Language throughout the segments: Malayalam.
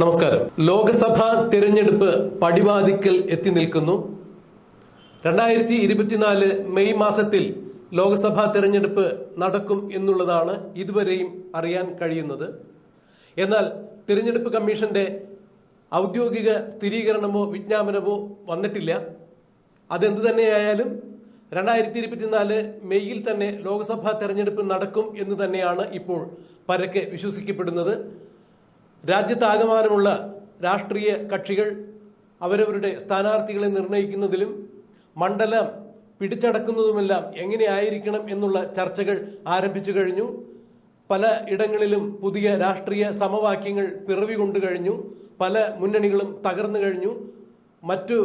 നമസ്കാരം. ലോക്സഭാ തിരഞ്ഞെടുപ്പ് പടിവാതിക്കൽ എത്തി നിൽക്കുന്നു. രണ്ടായിരത്തി ഇരുപത്തിനാല് മെയ് മാസത്തിൽ ലോക്സഭാ തിരഞ്ഞെടുപ്പ് നടക്കും എന്നുള്ളതാണ് ഇതുവരെയും അറിയാൻ കഴിയുന്നത്. എന്നാൽ തിരഞ്ഞെടുപ്പ് കമ്മീഷന്റെ ഔദ്യോഗിക സ്ഥിരീകരണമോ വിജ്ഞാപനമോ വന്നിട്ടില്ല. അതെന്ത് തന്നെയായാലും രണ്ടായിരത്തി ഇരുപത്തിനാല് മെയ്യിൽ തന്നെ ലോക്സഭാ തെരഞ്ഞെടുപ്പ് നടക്കും എന്ന് തന്നെയാണ് ഇപ്പോൾ പരക്കെ വിശ്വസിക്കപ്പെടുന്നത്. രാജ്യത്താകമാനമുള്ള രാഷ്ട്രീയ കക്ഷികൾ അവരവരുടെ സ്ഥാനാർത്ഥികളെ നിർണയിക്കുന്നതിലും മണ്ഡലം പിടിച്ചടക്കുന്നതുമെല്ലാം എങ്ങനെയായിരിക്കണം എന്നുള്ള ചർച്ചകൾ ആരംഭിച്ചു കഴിഞ്ഞു. പല ഇടങ്ങളിലും പുതിയ രാഷ്ട്രീയ സമവാക്യങ്ങൾ പിറവി കൊണ്ടു കഴിഞ്ഞു. പല മുന്നണികളും തകർന്നു കഴിഞ്ഞു. മറ്റു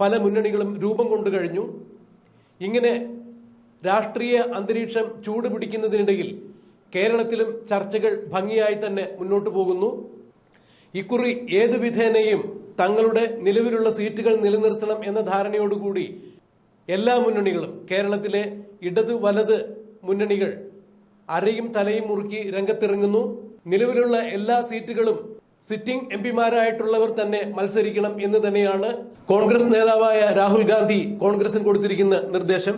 പല മുന്നണികളും രൂപം കൊണ്ടു കഴിഞ്ഞു. ഇങ്ങനെ രാഷ്ട്രീയ അന്തരീക്ഷം ചൂടുപിടിക്കുന്നതിനിടയിൽ കേരളത്തിലും ചർച്ചകൾ ഭംഗിയായി തന്നെ മുന്നോട്ടു പോകുന്നു. ഇക്കുറി ഏതു വിധേനയും തങ്ങളുടെ നിലവിലുള്ള സീറ്റുകൾ നിലനിർത്തണം എന്ന ധാരണയോടുകൂടി എല്ലാ മുന്നണികളും കേരളത്തിലെ ഇടത് വലത് മുന്നണികൾ അരയും തലയും മുറുക്കി രംഗത്തിറങ്ങുന്നു. നിലവിലുള്ള എല്ലാ സീറ്റുകളും സിറ്റിംഗ് എം പിമാരായിട്ടുള്ളവർ തന്നെ മത്സരിക്കണം എന്ന് തന്നെയാണ് കോൺഗ്രസ് നേതാവായ രാഹുൽ ഗാന്ധി കോൺഗ്രസിന് കൊടുത്തിരിക്കുന്ന നിർദ്ദേശം.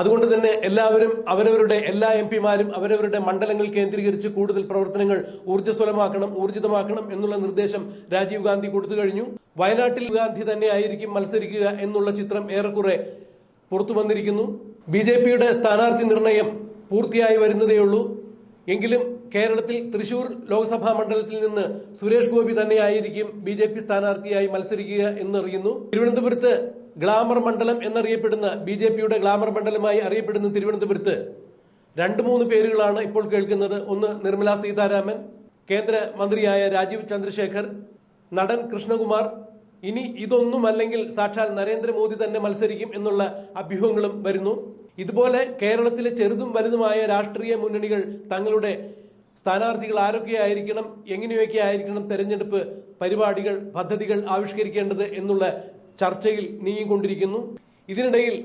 അതുകൊണ്ട് തന്നെ എല്ലാവരും അവരവരുടെ എല്ലാ എം പിമാരും അവരവരുടെ മണ്ഡലങ്ങൾ കേന്ദ്രീകരിച്ച് കൂടുതൽ പ്രവർത്തനങ്ങൾ ഊർജസ്വലമാക്കണം ഊർജിതമാക്കണം എന്നുള്ള നിർദ്ദേശം രാജീവ് ഗാന്ധി കൊടുത്തു കഴിഞ്ഞു. വയനാട്ടിൽ ഗാന്ധി തന്നെ ആയിരിക്കും മത്സരിക്കുക എന്നുള്ള ചിത്രം ഏറെക്കുറെ പുറത്തു വന്നിരിക്കുന്നു. ബി ജെ പിയുടെ സ്ഥാനാർത്ഥി നിർണയം പൂർത്തിയായി വരുന്നതേയുള്ളൂ എങ്കിലും കേരളത്തിൽ തൃശൂർ ലോക്സഭാ മണ്ഡലത്തിൽ നിന്ന് സുരേഷ് ഗോപി തന്നെയായിരിക്കും ബി ജെ പി സ്ഥാനാർത്ഥിയായി മത്സരിക്കുക എന്നറിയുന്നു. തിരുവനന്തപുരത്ത് ഗ്ലാമർ മണ്ഡലം എന്നറിയപ്പെടുന്ന ബി ജെ പിയുടെ ഗ്ലാമർ മണ്ഡലമായി അറിയപ്പെടുന്ന തിരുവനന്തപുരത്ത് രണ്ട് മൂന്ന് പേരുകളാണ് ഇപ്പോൾ കേൾക്കുന്നത്. ഒന്ന് നിർമ്മല സീതാരാമൻ കേന്ദ്ര മന്ത്രിയായ രാജീവ് ചന്ദ്രശേഖർ നടൻ കൃഷ്ണകുമാർ. ഇനി ഇതൊന്നും അല്ലെങ്കിൽ സാക്ഷാൽ നരേന്ദ്രമോദി തന്നെ മത്സരിക്കും എന്നുള്ള അഭ്യൂഹങ്ങളും വരുന്നു. ഇതുപോലെ കേരളത്തിലെ ചെറുതും വലുതുമായ രാഷ്ട്രീയ മുന്നണികൾ തങ്ങളുടെ സ്ഥാനാർത്ഥികൾ ആരൊക്കെയായിരിക്കണം എങ്ങനെയൊക്കെ ആയിരിക്കണം തെരഞ്ഞെടുപ്പ് പരിപാടികൾ പദ്ധതികൾ ആവിഷ്കരിക്കേണ്ടത് എന്നുള്ള ചർച്ചയിൽ നീങ്ങിക്കൊണ്ടിരിക്കുന്നു. ഇതിനിടയിൽ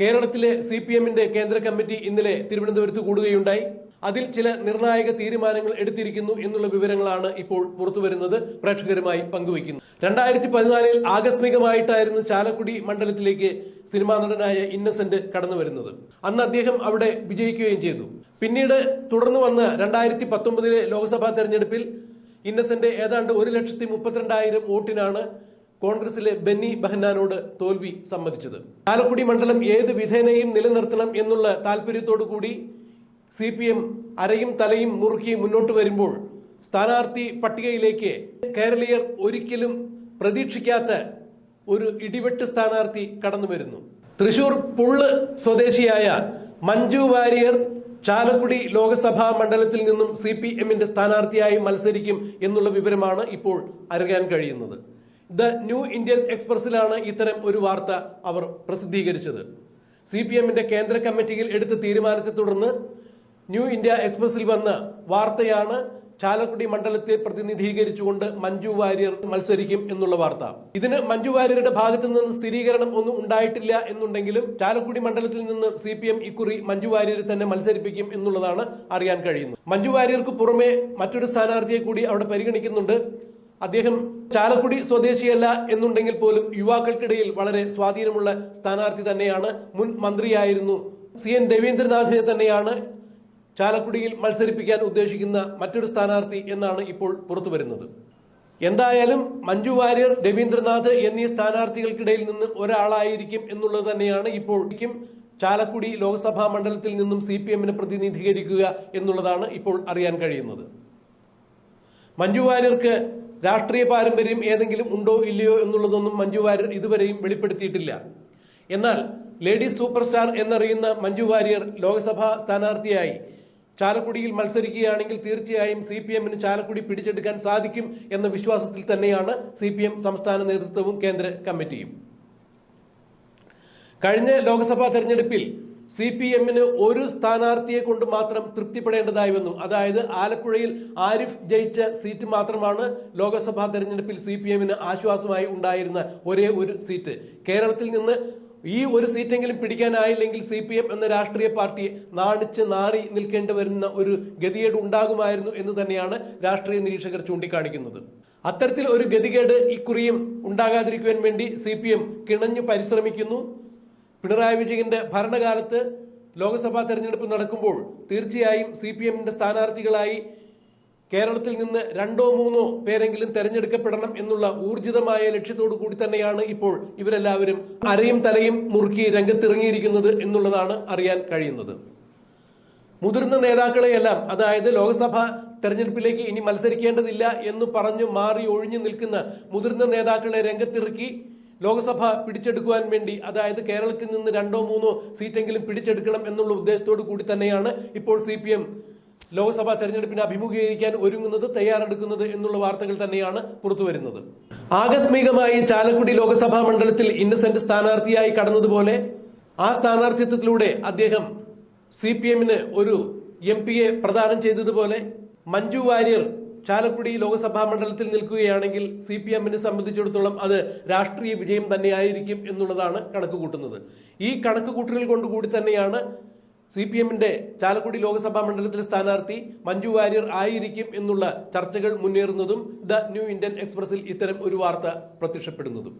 കേരളത്തിലെ സി പി എമ്മിന്റെ കേന്ദ്ര കമ്മിറ്റി ഇന്നലെ തിരുവനന്തപുരത്ത് കൂടുകയുണ്ടായി. അതിൽ ചില നിർണായക തീരുമാനങ്ങൾ എടുത്തിരിക്കുന്നു എന്നുള്ള വിവരങ്ങളാണ് ഇപ്പോൾ പുറത്തുവരുന്നത് പ്രേക്ഷകരുമായി പങ്കുവയ്ക്കുന്നു. രണ്ടായിരത്തി പതിനാലിൽ ആകസ്മികമായിട്ടായിരുന്നു ചാലക്കുടി മണ്ഡലത്തിലേക്ക് സിനിമാ നടനായ ഇന്നസെന്റ് കടന്നു വരുന്നത് അന്ന് അദ്ദേഹം അവിടെ വിജയിക്കുകയും ചെയ്തു. പിന്നീട് തുടർന്ന് വന്ന രണ്ടായിരത്തി പത്തൊമ്പതിലെ ലോക്സഭാ തെരഞ്ഞെടുപ്പിൽ ഇന്നസെന്റ് ഏതാണ്ട് ഒരു ലക്ഷത്തി മുപ്പത്തിരണ്ടായിരം വോട്ടിനാണ് കോൺഗ്രസിലെ ബെന്നി ബഹന്നാനോട് തോൽവി സമ്മതിച്ചത്. ചാലക്കുടി മണ്ഡലം ഏത് വിധേനയും നിലനിർത്തണം എന്നുള്ള താല്പര്യത്തോടു കൂടി സി പി എം അരയും തലയും മുറുക്കി മുന്നോട്ട് വരുമ്പോൾ സ്ഥാനാർത്ഥി പട്ടികയിലേക്ക് കേരളീയർ ഒരിക്കലും പ്രതീക്ഷിക്കാത്ത ഒരു ഇടിവെട്ട് സ്ഥാനാർത്ഥി കടന്നു വരുന്നു. തൃശൂർ പുള്ള് സ്വദേശിയായ മഞ്ജു വാര്യർ ചാലക്കുടി ലോക്സഭാ മണ്ഡലത്തിൽ നിന്നും സി പി എമ്മിന്റെ സ്ഥാനാർത്ഥിയായി മത്സരിക്കും എന്നുള്ള വിവരമാണ് ഇപ്പോൾ അറിയാൻ കഴിയുന്നത്. ദ ന്യൂ ഇന്ത്യൻ എക്സ്പ്രസിലാണ് ഇത്തരം ഒരു വാർത്ത അവർ പ്രസിദ്ധീകരിച്ചത്. സി പി എമ്മിന്റെ കേന്ദ്ര കമ്മിറ്റിയിൽ എടുത്ത തീരുമാനത്തെ തുടർന്ന് ന്യൂ ഇന്ത്യ എക്സ്പ്രസിൽ വന്ന വാർത്തയാണ് ചാലക്കുടി മണ്ഡലത്തെ പ്രതിനിധീകരിച്ചുകൊണ്ട് മഞ്ജു വാര്യർ മത്സരിക്കും എന്നുള്ള വാർത്ത. ഇതിന് മഞ്ജു വാര്യരുടെ ഭാഗത്തു നിന്ന് സ്ഥിരീകരണം ഒന്നും ഉണ്ടായിട്ടില്ല എന്നുണ്ടെങ്കിലും ചാലക്കുടി മണ്ഡലത്തിൽ നിന്ന് സി പി എം ഇക്കുറി മഞ്ജു വാര്യരെ തന്നെ മത്സരിപ്പിക്കും എന്നുള്ളതാണ് അറിയാൻ കഴിയുന്നത്. മഞ്ജു വാര്യർക്ക് പുറമെ മറ്റൊരു സ്ഥാനാർത്ഥിയെ കൂടി അവിടെ പരിഗണിക്കുന്നുണ്ട്. അദ്ദേഹം ചാലക്കുടി സ്വദേശിയല്ല എന്നുണ്ടെങ്കിൽ പോലും യുവാക്കൾക്കിടയിൽ വളരെ സ്വാധീനമുള്ള സ്ഥാനാർത്ഥി തന്നെയാണ് മുൻ മന്ത്രിയായിരുന്നു സി എൻ രവീന്ദ്രനാഥിനെ തന്നെയാണ് ചാലക്കുടിയിൽ മത്സരിപ്പിക്കാൻ ഉദ്ദേശിക്കുന്ന മറ്റൊരു സ്ഥാനാർത്ഥി എന്നാണ് ഇപ്പോൾ പുറത്തുവരുന്നത് എന്തായാലും മഞ്ജു വാര്യർ രവീന്ദ്രനാഥ് എന്നീ സ്ഥാനാർത്ഥികൾക്കിടയിൽ നിന്ന് ഒരാളായിരിക്കും എന്നുള്ളത് തന്നെയാണ് ഇപ്പോൾ ചാലക്കുടി ലോക്സഭാ മണ്ഡലത്തിൽ നിന്നും സി പി എമ്മിനെ പ്രതിനിധീകരിക്കുക എന്നുള്ളതാണ് ഇപ്പോൾ അറിയാൻ കഴിയുന്നത്. മഞ്ജു വാര്യർക്ക് രാഷ്ട്രീയ പാരമ്പര്യം ഏതെങ്കിലും ഉണ്ടോ ഇല്ലയോ എന്നുള്ളതൊന്നും മഞ്ജു വാര്യർ ഇതുവരെയും വെളിപ്പെടുത്തിയിട്ടില്ല. എന്നാൽ ലേഡീസ് സൂപ്പർ സ്റ്റാർ എന്നറിയുന്ന മഞ്ജു വാര്യർ ലോക്സഭാ സ്ഥാനാർത്ഥിയായി ചാലക്കുടിയിൽ മത്സരിക്കുകയാണെങ്കിൽ തീർച്ചയായും സി പി എമ്മിന് ചാലക്കുടി പിടിച്ചെടുക്കാൻ സാധിക്കും എന്ന വിശ്വാസത്തിൽ തന്നെയാണ് സി പി എം സംസ്ഥാന നേതൃത്വവും കേന്ദ്ര കമ്മിറ്റിയും. കഴിഞ്ഞ ലോക്സഭാ തെരഞ്ഞെടുപ്പിൽ സി പി എമ്മിന് ഒരു സ്ഥാനാർത്ഥിയെ കൊണ്ട് മാത്രം തൃപ്തിപ്പെടേണ്ടതായി വന്നു അതായത് ആലപ്പുഴയിൽ ആരിഫ് ജയിച്ച സീറ്റ് മാത്രമാണ് ലോക്സഭാ തെരഞ്ഞെടുപ്പിൽ സി പി എമ്മിന് ആശ്വാസമായി ഉണ്ടായിരുന്ന ഒരേ ഒരു സീറ്റ്. കേരളത്തിൽ നിന്ന് ഈ ഒരു സീറ്റെങ്കിലും പിടിക്കാനായില്ലെങ്കിൽ സി പി എം എന്ന രാഷ്ട്രീയ പാർട്ടി നാണിച്ച് നാറി നിൽക്കേണ്ടി വരുന്ന ഒരു ഗതികേട് ഉണ്ടാകുമായിരുന്നു എന്ന് തന്നെയാണ് രാഷ്ട്രീയ നിരീക്ഷകർ ചൂണ്ടിക്കാണിക്കുന്നത്. അത്തരത്തിൽ ഒരു ഗതികേട് ഇക്കുറിയും ഉണ്ടാകാതിരിക്കുവാൻ വേണ്ടി സി പി എം കിണഞ്ഞു പരിശ്രമിക്കുന്നു. പിണറായി വിജയന്റെ ഭരണകാലത്ത് ലോക്സഭാ തെരഞ്ഞെടുപ്പ് നടക്കുമ്പോൾ തീർച്ചയായും സി പി എമ്മിന്റെ സ്ഥാനാർത്ഥികളായി കേരളത്തിൽ നിന്ന് രണ്ടോ മൂന്നോ പേരെങ്കിലും തെരഞ്ഞെടുക്കപ്പെടണം എന്നുള്ള ഊർജിതമായ ലക്ഷ്യത്തോടു കൂടി തന്നെയാണ് ഇപ്പോൾ ഇവരെല്ലാവരും അരയും തലയും മുറുക്കി രംഗത്തിറങ്ങിയിരിക്കുന്നത് എന്നുള്ളതാണ് അറിയാൻ കഴിയുന്നത്. മുതിർന്ന നേതാക്കളെയെല്ലാം അതായത് ലോക്സഭാ തെരഞ്ഞെടുപ്പിലേക്ക് ഇനി മത്സരിക്കേണ്ടതില്ല എന്ന് പറഞ്ഞു മാറി ഒഴിഞ്ഞു നിൽക്കുന്ന മുതിർന്ന നേതാക്കളെ രംഗത്തിറക്കി ലോക്സഭ പിടിച്ചെടുക്കുവാൻ വേണ്ടി അതായത് കേരളത്തിൽ നിന്ന് രണ്ടോ മൂന്നോ സീറ്റെങ്കിലും പിടിച്ചെടുക്കണം എന്നുള്ള ഉദ്ദേശത്തോടു കൂടി തന്നെയാണ് ഇപ്പോൾ സി പി എം ലോക്സഭാ തെരഞ്ഞെടുപ്പിനെ അഭിമുഖീകരിക്കാൻ ഒരുങ്ങുന്നത് തയ്യാറെടുക്കുന്നത് എന്നുള്ള വാർത്തകൾ തന്നെയാണ് പുറത്തു വരുന്നത്. ആകസ്മികമായി ചാലക്കുടി ലോക്സഭാ മണ്ഡലത്തിൽ ഇന്നസെന്റ് സ്ഥാനാർത്ഥിയായി കടന്നതുപോലെ ആ സ്ഥാനാർത്ഥിത്വത്തിലൂടെ അദ്ദേഹം സി പി എമ്മിന് ഒരു എം പിയെ പ്രദാനം ചെയ്തതുപോലെ മഞ്ജു വാര്യർ ചാലക്കുടി ലോക്സഭാ മണ്ഡലത്തിൽ നിൽക്കുകയാണെങ്കിൽ സി പി എമ്മിനെ സംബന്ധിച്ചിടത്തോളം അത് രാഷ്ട്രീയ വിജയം തന്നെയായിരിക്കും എന്നുള്ളതാണ് കണക്ക് കൂട്ടുന്നത്. ഈ കണക്ക് കൂട്ടലുകൾ കൊണ്ടുകൂടി തന്നെയാണ് സി പി എമ്മിന്റെ ചാലക്കുടി ലോക്സഭാ മണ്ഡലത്തിലെ സ്ഥാനാർത്ഥി മഞ്ജു വാര്യർ ആയിരിക്കും എന്നുള്ള ചർച്ചകൾ മുന്നേറുന്നതും ദ ന്യൂ ഇന്ത്യൻ എക്സ്പ്രസിൽ ഇത്തരം ഒരു വാർത്ത പ്രത്യക്ഷപ്പെടുന്നതും.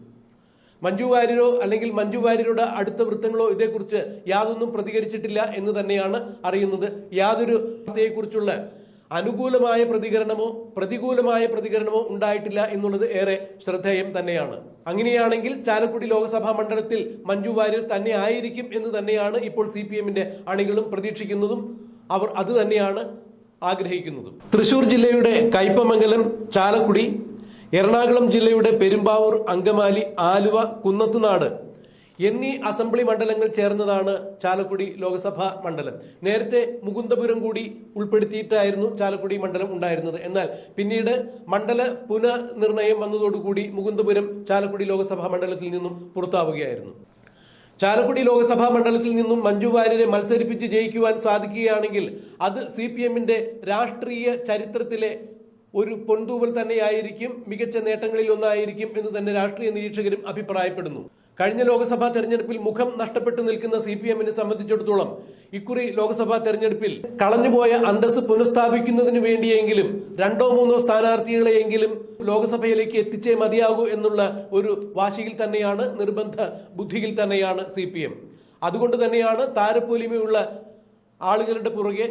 മഞ്ജു വാര്യരോ അല്ലെങ്കിൽ മഞ്ജു വാര്യരുടെ അടുത്ത വൃത്തങ്ങളോ ഇതേക്കുറിച്ച് യാതൊന്നും പ്രതികരിച്ചിട്ടില്ല എന്ന് തന്നെയാണ് അറിയുന്നത്. യാതൊരു വാർത്തയെക്കുറിച്ചുള്ള അനുകൂലമായ പ്രതികരണമോ പ്രതികൂലമായ പ്രതികരണമോ ഉണ്ടായിട്ടില്ല എന്നുള്ളത് ഏറെ ശ്രദ്ധേയം തന്നെയാണ്. അങ്ങനെയാണെങ്കിൽ ചാലക്കുടി ലോക്സഭാ മണ്ഡലത്തിൽ മഞ്ജു വാര്യർ തന്നെ ആയിരിക്കും എന്ന് തന്നെയാണ് ഇപ്പോൾ സി പി എമ്മിന്റെ അണികളും പ്രതീക്ഷിക്കുന്നതും അവർ അത് തന്നെയാണ് ആഗ്രഹിക്കുന്നതും. തൃശൂർ ജില്ലയുടെ കയ്പമംഗലം ചാലക്കുടി എറണാകുളം ജില്ലയുടെ പെരുമ്പാവൂർ അങ്കമാലി ആലുവ കുന്നത്തുനാട് എന്നീ അസംബ്ലി മണ്ഡലങ്ങൾ ചേർന്നതാണ് ചാലക്കുടി ലോക്സഭാ മണ്ഡലം. നേരത്തെ മുകുന്ദപുരം കൂടി ഉൾപ്പെടുത്തിയിട്ടായിരുന്നു ചാലക്കുടി മണ്ഡലം ഉണ്ടായിരുന്നത്. എന്നാൽ പിന്നീട് മണ്ഡല പുനർനിർണയം വന്നതോടുകൂടി മുകുന്ദപുരം ചാലക്കുടി ലോക്സഭാ മണ്ഡലത്തിൽ നിന്നും പുറത്താവുകയായിരുന്നു. ചാലക്കുടി ലോക്സഭാ മണ്ഡലത്തിൽ നിന്നും മഞ്ജു വാര്യരെ മത്സരിപ്പിച്ച് ജയിക്കുവാൻ സാധിക്കുകയാണെങ്കിൽ അത് സി പി എമ്മിന്റെ രാഷ്ട്രീയ ചരിത്രത്തിലെ ഒരു പൊൻതൂവൽ തന്നെയായിരിക്കും മികച്ച നേട്ടങ്ങളിൽ ഒന്നായിരിക്കും എന്ന് തന്നെ രാഷ്ട്രീയ നിരീക്ഷകരും അഭിപ്രായപ്പെടുന്നു. കഴിഞ്ഞ ലോക്സഭാ തെരഞ്ഞെടുപ്പിൽ മുഖം നഷ്ടപ്പെട്ടു നിൽക്കുന്ന സി പി എമ്മിനെ സംബന്ധിച്ചിടത്തോളം ഇക്കുറി ലോക്സഭാ തെരഞ്ഞെടുപ്പിൽ കളഞ്ഞുപോയ അന്തസ് പുനഃസ്ഥാപിക്കുന്നതിന് വേണ്ടിയെങ്കിലും രണ്ടോ മൂന്നോ സ്ഥാനാർത്ഥികളെയെങ്കിലും ലോക്സഭയിലേക്ക് എത്തിച്ചേ മതിയാകൂ എന്നുള്ള ഒരു വാശിയിൽ തന്നെയാണ് നിർബന്ധ ബുദ്ധിയിൽ തന്നെയാണ് സി അതുകൊണ്ട് തന്നെയാണ് താരപ്പൊലിമയുള്ള ആളുകളുടെ പുറകെ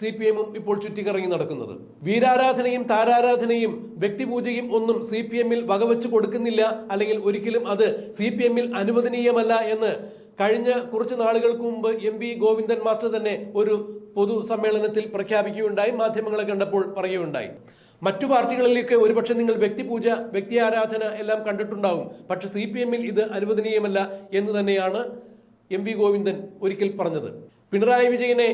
സി പി എമ്മും ഇപ്പോൾ ചുറ്റിക്കറങ്ങി നടക്കുന്നത്. വീരാരാധനയും താരാരാധനയും വ്യക്തിപൂജയും ഒന്നും സി പി എമ്മിൽ വകവെച്ച് കൊടുക്കുന്നില്ല അല്ലെങ്കിൽ ഒരിക്കലും അത് സി പി എമ്മിൽ അനുവദനീയമല്ല എന്ന് കഴിഞ്ഞ കുറച്ച് നാളുകൾക്ക് മുമ്പ് എം പി ഗോവിന്ദൻ മാസ്റ്റർ തന്നെ ഒരു പൊതു സമ്മേളനത്തിൽ പ്രഖ്യാപിക്കുകയുണ്ടായി മാധ്യമങ്ങളെ കണ്ടപ്പോൾ പറയുകയുണ്ടായി. മറ്റു പാർട്ടികളിലേക്ക് ഒരുപക്ഷെ നിങ്ങൾ വ്യക്തിപൂജ വ്യക്തി ആരാധന എല്ലാം കണ്ടിട്ടുണ്ടാവും. പക്ഷെ സി പി എമ്മിൽ ഇത് അനുവദനീയമല്ല എന്ന് തന്നെയാണ് എം വി ഗോവിന്ദൻ ഒരിക്കൽ പറഞ്ഞത്. പിണറായി വിജയനെ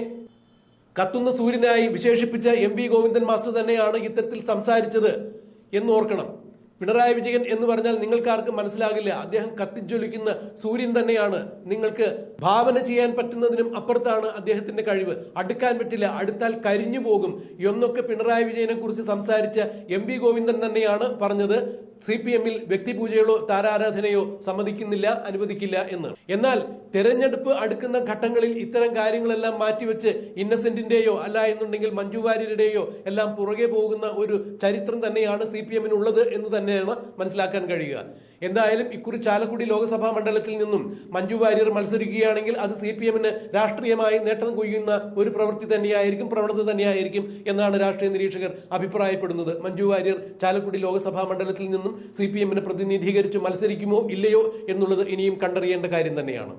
കത്തുന്ന സൂര്യനായി വിശേഷിപ്പിച്ച എം വി ഗോവിന്ദൻ മാസ്റ്റർ തന്നെയാണ് ഇത്തരത്തിൽ സംസാരിച്ചത് എന്ന് ഓർക്കണം പിണറായി വിജയൻ എന്ന് പറഞ്ഞാൽ നിങ്ങൾക്കാർക്കും മനസ്സിലാകില്ല. അദ്ദേഹം കത്തിജ്വലിക്കുന്ന സൂര്യൻ തന്നെയാണ്. നിങ്ങൾക്ക് ഭാവന ചെയ്യാൻ പറ്റുന്നതിനും അപ്പുറത്താണ് അദ്ദേഹത്തിന്റെ കഴിവ്. അടുക്കാൻ പറ്റില്ല. അടുത്താൽ കരിഞ്ഞു പോകും എന്നൊക്കെ പിണറായി വിജയനെ കുറിച്ച് സംസാരിച്ച എം ഗോവിന്ദൻ തന്നെയാണ് പറഞ്ഞത്. സി പി എമ്മിൽ വ്യക്തിപൂജയോ താരാരാധനയോ സമ്മതിക്കുന്നില്ല അനുവദിക്കില്ല എന്ന്. എന്നാൽ തെരഞ്ഞെടുപ്പ് അടുക്കുന്ന ഘട്ടങ്ങളിൽ ഇത്തരം കാര്യങ്ങളെല്ലാം മാറ്റിവെച്ച് ഇന്നസെന്റിന്റെയോ അല്ല എന്നുണ്ടെങ്കിൽ മഞ്ജു വാര്യരുടെയോ എല്ലാം പുറകെ പോകുന്ന ഒരു ചരിത്രം തന്നെയാണ് സി പി എമ്മിനുള്ളത് എന്ന് തന്നെയാണ് മനസ്സിലാക്കാൻ കഴിയുക. എന്തായാലും ഇക്കുറി ചാലക്കുടി ലോക്സഭാ മണ്ഡലത്തിൽ നിന്നും മഞ്ജു വാര്യർ മത്സരിക്കുകയാണെങ്കിൽ അത് സി പി എമ്മിന് രാഷ്ട്രീയമായി നേട്ടം കൊയ്യുന്ന ഒരു പ്രവൃത്തി തന്നെയായിരിക്കും പ്രവണത തന്നെയായിരിക്കും എന്നാണ് രാഷ്ട്രീയ നിരീക്ഷകർ അഭിപ്രായപ്പെടുന്നത്. മഞ്ജു വാര്യർ ചാലക്കുടി ലോക്സഭാ മണ്ഡലത്തിൽ നിന്നും സി പി എമ്മിനെ പ്രതിനിധീകരിച്ച് മത്സരിക്കുമോ ഇല്ലയോ എന്നുള്ളത് ഇനിയും കണ്ടറിയേണ്ട കാര്യം തന്നെയാണ്.